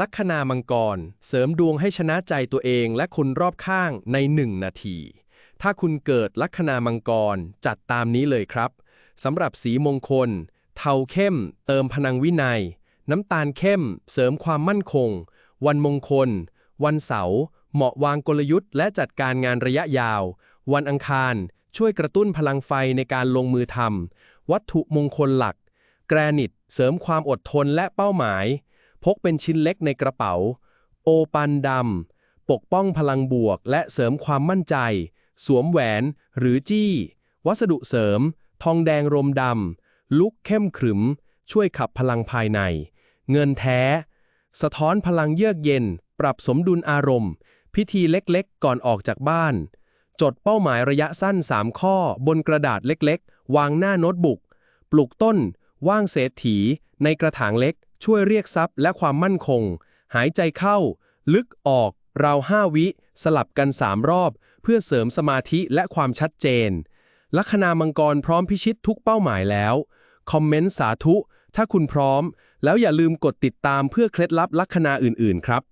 ลัคนามังกร เสริมดวงให้ชนะใจตัวเองและคนรอบข้างใน1นาที ถ้าคุณเกิดลัคนามังกรจัดตามนี้เลยครับสำหรับสีมงคล เทาเข้ม เติมพลังวินัย น้ำตาลเข้ม เสริมความมั่นคง วันมงคล วันเสาร์เหมาะวางกลยุทธ์และจัดการงานระยะยาว วันอังคาร ช่วยกระตุ้นพลังไฟในการลงมือทำวัตถุมงคลหลัก แกรนิต เสริมความอดทนและเป้าหมาย พกเป็นชิ้นเล็กในกระเป๋า โอปันดำ ปกป้องพลังบวกและเสริมความมั่นใจ สวมแหวนหรือจี้ วัสดุเสริม ทองแดงรมดำ ลุกเข้มขรึม ช่วยขับพลังภายใน เงินแท้ สะท้อนพลังเยือกเย็น ปรับสมดุลอารมณ์ พิธีเล็กๆ ก่อนออกจากบ้าน จดเป้าหมายระยะสั้น 3 ข้อ บนกระดาษเล็กๆ วางหน้าโน้ตบุ๊ก ปลูกต้น ว่างเศรษฐี ในกระถางเล็ก ช่วยเรียกทรัพย์และความมั่นคง หายใจเข้า ลึกออก ราวห้าวิ สลับกัน3รอบ เพื่อเสริมสมาธิและความชัดเจน ลัคนามังกรพร้อมพิชิตทุกเป้าหมายแล้ว คอมเมนต์สาธุ ถ้าคุณพร้อม แล้วอย่าลืมกดติดตามเพื่อเคล็ดลับลัคนาอื่นๆ ครับ